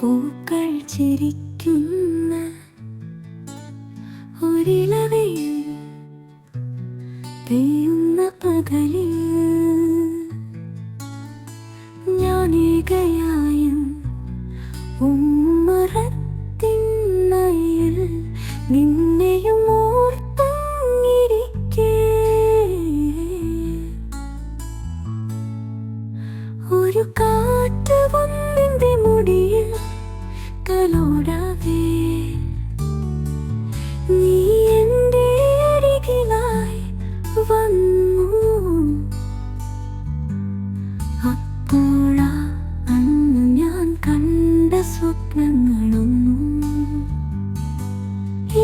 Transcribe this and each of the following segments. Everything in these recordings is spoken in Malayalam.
പൂക്കൾ ചിരിക്കുന്ന ഒരിളവയിൽ പെയ്യുന്ന സ്വപ്നങ്ങളൊന്നും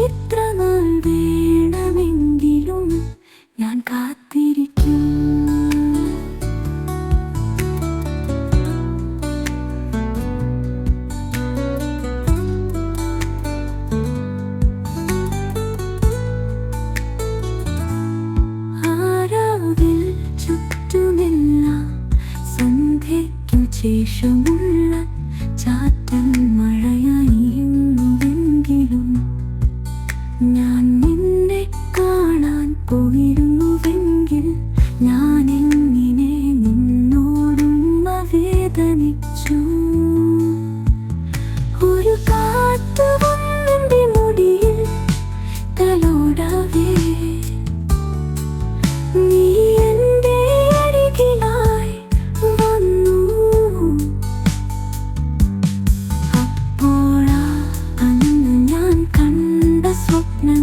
ഇത്ര നാൾ വേണമെങ്കിലും ഞാൻ കാത്തിരിക്കും. ശേഷമുള്ള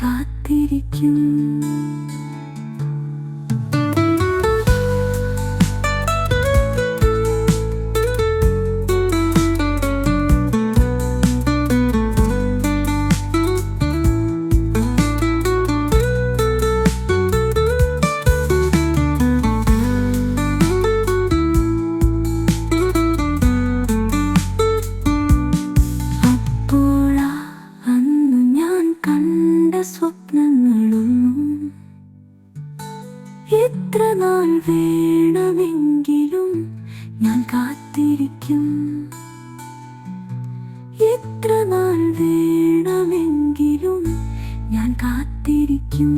കാത്തിരിക്കും. സ്വപ്നങ്ങളൊന്നും. എത്ര നാൾ വേണമെങ്കിലും ഞാൻ കാത്തിരിക്കും. എത്ര നാൾ വേണമെങ്കിലും ഞാൻ കാത്തിരിക്കും.